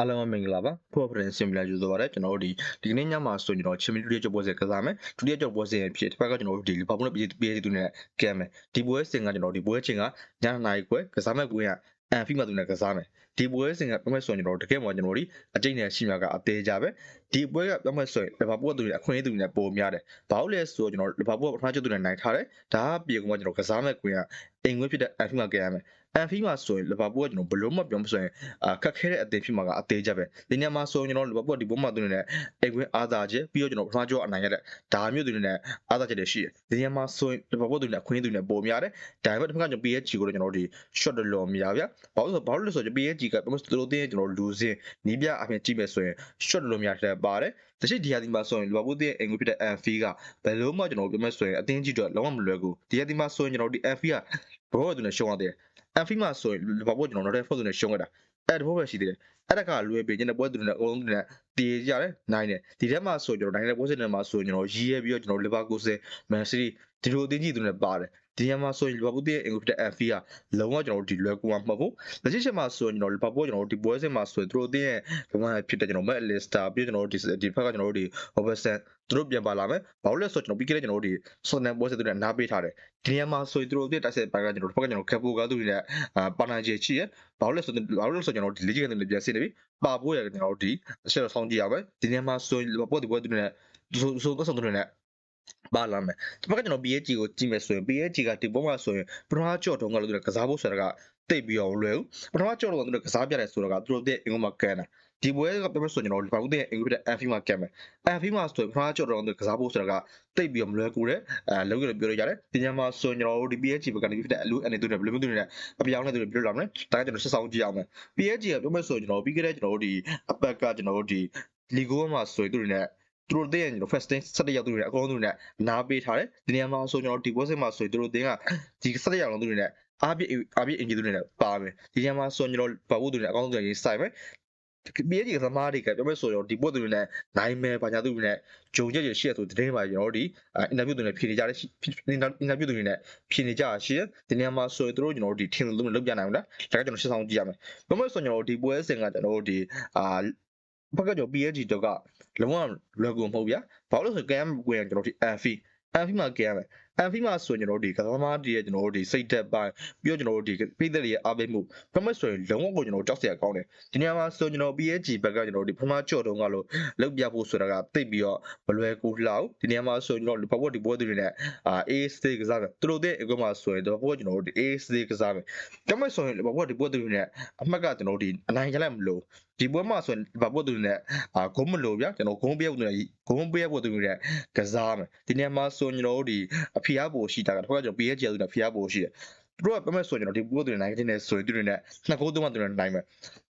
အားလုံးပဲမင်္ဂလာပါဖော်ဖရင်စင်ပလာယူဆိုပါရကျွန်တော်တို့ဒီဒီနေ့ညမှာဆိုရင်ကျွန်တော်ချီမီဒုတိယကျော်ပွဲစဉ်ကစားမယ်ဒုတိယကျော်ပွဲစဉ်ဖြစ်တစ်ဖက်ကကျွန်တော်တို့ဒီလီဗာပူးနဲ့ပြည်ပြည်သူနဲ့ကဲမယ်ဒီပွဲစဉ်ကကျွန်တော်ဒီပွဲချင်းကညနေခွဲကစားမဲ့ကွင်းကအန်ဖီမှာသူနဲ့ကစားမယ်ဒီပွဲစဉ်ကပြောမဲ့ဆိုရင်ကျွန်တော်တကယ်မှကျွန်တော်တို့အကျိတ်နဲ့ရှိမှာကအသေးကြပဲဒီပွဲကပြောမဲ့ဆိုရင်လီဗာပူးကသူနဲ့အခွင့်အရေးသူနဲ့ပိုများတယ်ဘာလို့လဲဆိုတော့ကျွန်တော်လီဗာပူးကပထမကျော်သူနဲ့နိုင်ထားတယ်ဒါကပြေကောင်ကကျွန်တော်ကစားမဲ့ကွင်းကအင်္ဂွေးဖြစ်တဲ့အန်ဖီမှာကဲရမယ် အန်ဖီမှာဆိုရင်လီဗာပူးကကျွန်တော်ဘလို့မှပြောမဆိုရင်အာခက်ခဲတဲ့အသင်းဖြစ်မှာကအသေးကြပဲဒီညမှာဆိုရင်ကျွန်တော်လီဗာပူးကဒီပွဲမှာသူနဲ့အိမ်ကွင်းအားသာချက်ပြီးတော့ကျွန်တော်ပထမကျော်အနိုင်ရတဲ့ဒါမျိုးသူနဲ့အားသာချက်တွေရှိတယ်ဒီညမှာဆိုရင်လီဗာပူးသူနဲ့အခွင့်အရေးသူနဲ့ပိုများတယ်ဒါပေမဲ့တစ်ခါကျွန်တော် PSG ကိုတော့ကျွန်တော်တို့ဒီ shot တလော်မရဗျာဘာလို့ဆိုဘာလို့လဲဆိုတော့ PSG ကဘာလို့သူတို့တင်းကျွန်တော်လူစင်းနီးပြအပြင်ကြည့်မယ်ဆိုရင် shot တလော်မရတဲ့ပါတယ်တရှိဒီဟာဒီမှာဆိုရင်လီဗာပူးတင်းအိမ်ကွင်းဖြစ်တဲ့ Anfi ကဘယ်လို့မှကျွန်တော်ပြောမယ်ဆိုရင်အတင်းကြီးတော့လုံးဝမလွယ်ဘူးဒီဟာဒီမှာဆိုရင်ကျွန်တော်ဒီ Anfi ကဘောသူနဲ့ရှုံးရတယ် Anfi မှာဆိုရင်လီဗာပူးကျွန်တော်တော့ Ford နဲ့ရှုံးခဲ့တာအဲ့ဒါဘောပဲရှိသေးတယ် အဲ့ဒါကလွယ်ပြီညနေပွဲသူနဲ့အကုန်လုံးနဲ့တည်ကြတယ်နိုင်တယ်ဒီထဲမှာဆိုကျွန်တော်နိုင်တဲ့ပွဲစဉ်တွေမှာဆိုကျွန်တော်ရီးရဲပြီးတော့ကျွန်တော်လီဗာပူးစင်မန်စီးတီးဒီလိုအတင်းကြီးသူနဲ့ပါတယ်ဒီညမှာဆိုရင်လီဗာပူးရဲ့အင်္ဂလိပ်တဲ့ Anfi ကလုံးဝကျွန်တော်တို့ဒီလွယ်ကူမှာမဟုတ်ဘူးလက်ရှိချက်မှာဆိုရင်ကျွန်တော်လီဗာပူးကျွန်တော်တို့ဒီပွဲစဉ်မှာဆိုရင်သူတို့အတင်းရဲ့ဘယ်မှာဖြစ်တဲ့ကျွန်တော်မက်လစ်စတာပြီးကျွန်တော်တို့ဒီဒီဘက်ကကျွန်တော်တို့ဒီ Robertson သူတို့ပြန်ပါလာမယ်ဘာလို့လဲဆိုတော့ကျွန်တော်ပြီးခဲ့တဲ့ကျွန်တော်တို့ဒီ Sonnen ပွဲစဉ်သူနဲ့နားပေးထားတယ်ဒီညမှာဆိုရင်သူတို့အတင်းတိုက်ဆက်ပိုင်းကကျွန်တော်တို့ဘက်ကကျွန်တော်ကက်ပူကသူတွေနဲ့အာပါနာချေချီရဲ့ဘာလို့လဲဆိုတော့ဘာလို့လဲဆိုတော့ကျွန်တော်ဒီလေ့ကျင့်ခန်းတွေပြန်စစ်နေပြီပါဖို့ရကျွန်တော်တို့ဒီအချက်တော့ဆောင်းကြည့်ရမယ်ဒီညမှာဆိုရင်ပွဲဒီပွဲသူတွေနဲ့ဆိုဆိုတော့ဆောင်သူတွေနဲ့ ပါလာမယ်ဒီဘက်ကကျွန်တော် PSG ကိုကြည့်မယ်ဆိုရင် PSG ကဒီပုံမှာဆိုရင်ပထမကြော့တုံးကလို့သူကစားဖို့ဆိုတာကတိတ်ပြီးအောင်လွယ်ဘူးပထမကြော့တော့သူကစားပြတယ်ဆိုတော့ကသူတို့တဲ့အင်္ဂုံမှာကန်တာဒီပွဲကပြောဆိုကျွန်တော်ဘာလို့တဲ့အင်္ဂုံတဲ့အန်ဖီမှာကန်မယ်အန်ဖီမှာဆိုရင်ပထမကြော့တော့သူကစားဖို့ဆိုတာကတိတ်ပြီးအောင်မလွယ်ကူတဲ့အဲလုံးရပြောရရတယ်ဒီညမှာဆိုရင်ကျွန်တော်တို့ဒီ PSG ဘက်ကနေဖြစ်တဲ့အလူအနေသူတွေဘယ်လိုမျိုးသူတွေနဲ့အပြောင်းနဲ့သူတွေပြောလာမလဲဒါကကျွန်တော်ဆက်ဆောင်ကြည့်အောင်မယ် PSG ကပြောမယ်ဆိုရင်ကျွန်တော်ပြီးခဲ့တဲ့ကျွန်တော်တို့ဒီအပက်ကကျွန်တော်တို့ဒီလီဂိုမှာဆိုရင်သူတွေနဲ့ သူတို့တဲ့ကျွန်တော် first thing ဆက်ရောက်သူတွေနဲ့အကုန်လုံးသူတွေနဲ့နားပေးထားတယ်ဒီနေရာမှာဆိုကျွန်တော်ဒီပွဲစဉ်မှာဆိုရင်သူတို့တင်းကဒီဆက်ရောက်လုံးသူတွေနဲ့အားပြအားပြအင်ဂျီသူတွေနဲ့ပါမယ်ဒီနေရာမှာဆိုရင်ကျွန်တော်ဘာဘူးသူတွေနဲ့အကောင်းဆုံးရေးစိုက်မယ် PSG ကသမားတွေကပြောမယ်ဆိုရင်ဒီပွဲသူတွေနဲ့နိုင်မယ်ဘာညာသူတွေနဲ့ဂျုံချက်ရရှိရဆိုတတင်းပါကျွန်တော်တို့ဒီအင်တာဗျူးတွေနဲ့ဖြေနေကြတဲ့အင်တာဗျူးတွေနဲ့ဖြေနေကြရှိရဒီနေရာမှာဆိုရင်တို့ကျွန်တော်တို့ဒီထင်လို့လုပ်ပြနိုင်အောင်လားဒါကကျွန်တော်ရှင်းဆောင်ကြည့်ရမယ်ပြောမယ်ဆိုရင်ကျွန်တော်တို့ဒီပွဲစဉ်ကကျွန်တော်တို့ဒီအာ ဘက်ကကျွန်တော် PSG တော့ကလုံးဝလွယ်ကူမဟုတ်ဗျာဘာလို့လဲဆိုကမ်ဝင်ကျွန်တော်ဒီ Anfi Anfi မှာကမ် မယ် Anfi မှာဆိုရင်ကျွန်တော်တို့ဒီကစားသမားတွေရဲ့ကျွန်တော်တို့ဒီစိတ်သက်ပိုင်းပြီးတော့ကျွန်တော်တို့ဒီပြည်သက်တွေရဲ့အားပေးမှုပြောမယ်ဆိုရင်လုံးဝကိုကျွန်တော်ကြောက်စရာကောင်းတယ်ဒီနေရာမှာဆိုကျွန်တော် PSG ဘက်ကကျွန်တော်တို့ဒီပထမကြော့တုံးကလို့လောက်ပြဖို့ဆိုတာကတိတ်ပြီးတော့မလွယ်ကူလောက်ဒီနေရာမှာဆိုကျွန်တော်ဘာလို့ဒီပွဲတွေနဲ့အာ AS တွေကစားတယ်သူတို့တဲ့အကွမှာဆိုရင်တော့ဘာလို့ကျွန်တော်တို့ဒီ AS တွေကစားမယ်ပြောမယ်ဆိုရင်ဘာလို့ဒီပွဲတွေနဲ့အမှတ်ကကျွန်တော်တို့ဒီအနိုင်ရလိုက်မလို့ဒီပွဲမှာဆိုရင်ဘာလို့သူတွေနဲ့အာဂုံးမလို့ဗျာကျွန်တော်ဂုံးပေးဖို့တွေဂုံးပေးဖို့သူတွေနဲ့ကစားမယ်ဒီနေရာမှာဆိုကျွန်တော်တို့ဒီအဖျားပိုရှိတာကတစ်ခါကျွန်တော် PSG သူနဲ့ဖျားပိုရှိတယ်သူတို့ကပြောမယ်ဆိုရင်ကျွန်တော်ဒီပွဲတွေနိုင်တဲ့ဆိုရင်သူတွေနဲ့နှစ်ကိုးသုံးမှသူတွေနိုင်မယ်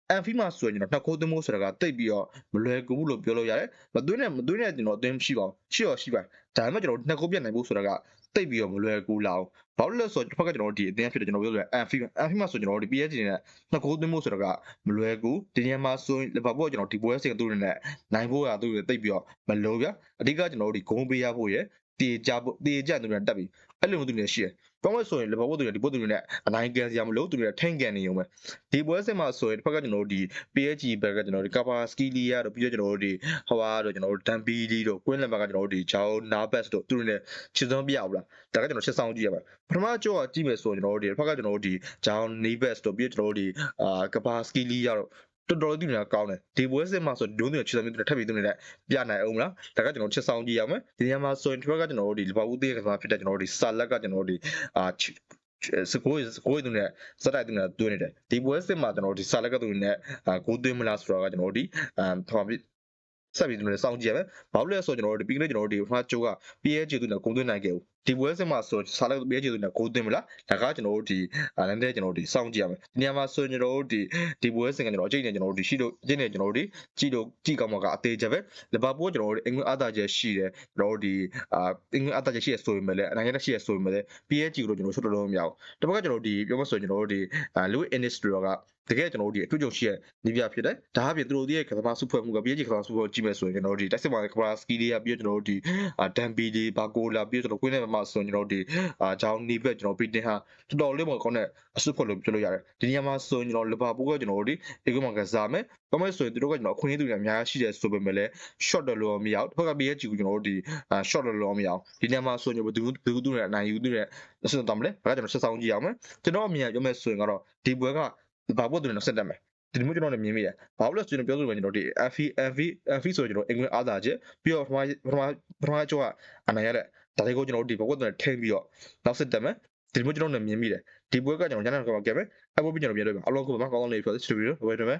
အန်ဖီမှာဆိုရင်ကျွန်တော်နှစ်ကိုးသွင်းဖို့ဆိုတာကတိတ်ပြီးတော့မလွယ်ကူဘူးလို့ပြောလို့ရတယ်မသွင်းနဲ့မသွင်းနဲ့ကျွန်တော်အသွင်းရှိပါဘူးရှိတော့ရှိပါဒါပေမဲ့ကျွန်တော်နှစ်ကိုးပြတ်နိုင်ဖို့ဆိုတာကတိတ်ပြီးတော့မလွယ်ကူလောက်ဘာလို့လဲဆိုတော့တစ်ဖက်ကကျွန်တော်ဒီအတင်းဖြစ်တယ်ကျွန်တော်ပြောလို့အန်ဖီအန်ဖီမှာဆိုကျွန်တော်ဒီ PSG နဲ့နှစ်ကိုးသွင်းဖို့ဆိုတာကမလွယ်ကူဒီနေရာမှာဆိုရင်လီဗာပူးကကျွန်တော်ဒီပွဲစဉ်သူတွေနဲ့နိုင်ဖို့ရသူတွေတိတ်ပြီးတော့မလိုဗျအဓိကကျွန်တော်တို့ဒီဂုံးပေးရဖို့ရယ် တည်ကြဖို့တည်ကြသူတွေတက်ပြီးအဲ့လိုမျိုးသူတွေရှိတယ်ပြောမယ်ဆိုရင်လီဗာပူးသူတွေဒီပွဲသူတွေနဲ့အနိုင်ကန်စရာမလိုသူတွေထိန်ကန်နေုံပဲဒီပွဲစဉ်မှာဆိုရင်တစ်ဖက်ကကျွန်တော်တို့ဒီ PSG ဘက်ကကျွန်တော်တို့ကာပါစကီလီယာတို့ပြီးတော့ကျွန်တော်တို့ဒီဟိုဟာတို့ကျွန်တော်တို့ဒမ်ဘီလီတို့ကွင်းလန်ဘက်ကကျွန်တော်တို့ဒီဂျောင်းနာဘတ်တို့သူတို့နဲ့ချစ်စုံပြအောင်လားဒါကကျွန်တော်ရှစ်ဆောင်ကြည့်ရပါပထမကြောကကြည့်မယ်ဆိုရင်ကျွန်တော်တို့ဒီတစ်ဖက်ကကျွန်တော်တို့ဒီဂျောင်းနီဘတ်တို့ပြီးတော့ကျွန်တော်တို့ဒီအာကာပါစကီလီယာတို့ တော်တော်လေးသူတွေကကောင်းတယ်ဒီပွဲစစ်မှာဆိုဒုံးတွေချစ်ဆောင်မျိုးတွေထပ်ပြီးသူတွေနဲ့ပြနိုင်အောင်မလားဒါကကျွန်တော်ချစ်ဆောင်ကြည့်ရမယ်ဒီနေရာမှာဆိုရင်တစ်ဖက်ကကျွန်တော်တို့ဒီလီဗာပူးသေးကစားဖြစ်တဲ့ကျွန်တော်တို့ဒီဆာလက်ကကျွန်တော်တို့ဒီအာစကိုစကိုသူနဲ့စတိုက်သူနဲ့တွင်းနေတယ်ဒီပွဲစစ်မှာကျွန်တော်တို့ဒီဆာလက်ကသူနဲ့အာကိုသွင်းမလားဆိုတော့ကကျွန်တော်တို့ဒီအမ်ဟိုပြီးဆက်ပြီးသူနဲ့စောင့်ကြည့်ရမယ်ဘာလို့လဲဆိုတော့ကျွန်တော်တို့ဒီပြီးကနေ့ကျွန်တော်တို့ဒီပထမချိုးက PSG သူနဲ့ဂုံသွင်းနိုင်ခဲ့ဘူးဒီပွဲစစ်မှာဆိုဆာလက် PSG သူနဲ့ဂုံသွင်းမလားဒါကကျွန်တော်တို့ဒီအဲနည်းနည်းကျွန်တော်တို့ဒီစောင့်ကြည့်ရမယ်ဒီနေရာမှာဆိုရင်ကျွန်တော်တို့ဒီဒီပွဲစဉ်ကကျွန်တော်အကျိတ်နဲ့ကျွန်တော်တို့ဒီရှိလို့အကျိတ်နဲ့ကျွန်တော်တို့ဒီကြည့်လို့ကြည့်ကောင်းမှာကအသေးချက်ပဲလီဗာပူးကကျွန်တော်တို့အင်္ဂလိပ်အားသာချက်ရှိတယ်ကျွန်တော်တို့ဒီအာအင်္ဂလိပ်အားသာချက်ရှိရဆိုရင်လည်းအနိုင်ရတဲ့ရှိရဆိုရင်လည်း PSG ကိုတော့ကျွန်တော်ရှုပ်တော့မရဘူးတပတ်ကကျွန်တော်တို့ဒီပြောမဆိုရင်ကျွန်တော်တို့ဒီအာ Louis Industry ကတကယ်ကျွန်တော်တို့ဒီအထူးကြုံရှိရဲ့နေပြဖြစ်တယ်ဒါအပြင်သူတို့ရဲ့ကစားမစုဖွဲ့မှုက PSG ကစားမစုဖွဲ့ကြည့်မယ်ဆိုရင်ကျွန်တော်တို့ဒီတိုက်စစ်မှာကဘာစကီလေးကပြီးတော့ကျွန်တော်တို့ဒီဒမ်ဘီဒီဘာကိုလာပြီးတော့ကျွန်တော်ကွင်းထဲမှာဆိုရင်ကျွန်တော်တို့ဒီအာဂျောင်းနီးဘက်ကျွန်တော်ပီတင်ဟာတော်တော်လေးပေါ့ကောင်းတဲ့အစွတ်ဖွဲ့လို့ပြောလို့ရတယ်ဒီနေရာမှာဆိုရင်ကျွန်တော်လီဗာပူးကကျွန်တော်တို့ဒီအေဂိုမှာကစားမယ်ဘာမှဆိုရင်သူတို့ကကျွန်တော်အခွင့်အရေးသူတွေအများကြီးရှိတယ်ဆိုပေမဲ့လည်း short တယ်လို့မရဘူးတစ်ခါ PSG ကိုကျွန်တော်တို့ဒီအာ short တယ်လို့မရအောင်ဒီနေရာမှာဆိုရင်ဘယ်သူဘယ်သူသူနဲ့အနိုင်ယူသူနဲ့အစွတ်တော်မလဲဘာကကျွန်တော်ဆက်ဆောင်ကြည့်အောင်မယ်ကျွန်တော်အမြင်ပြောမယ်ဆိုရင်ကတော့ဒီပွဲကဘာဖို့သူနဲ့ဆက်တက်မယ် ဒီမျိုးကျွန်တော်လည်းမြင်မိတယ်ဘာလို့လဲဆိုရင်ပြောလို့ပဲကျွန်တော်ဒီ FV FV FV ဆိုကျွန်တော်အင်္ဂလိပ်အားသာချက်ပြီးတော့ပထမပထမပထမကျောကအနိုင်ရတဲ့ဒါတွေကိုကျွန်တော်တို့ဒီဘဝနဲ့ထိမ့်ပြီးတော့နောက်ဆက်တက်မယ်ဒီမျိုးကျွန်တော်လည်းမြင်မိတယ်ဒီပွဲကကျွန်တော်ညနေကကဲမယ်အပေါ်ပြီးကျွန်တော်ပြန်လို့အလောကဘာကောင်းလေးပြောတဲ့စတူဒီယိုဝယ်တယ်မယ်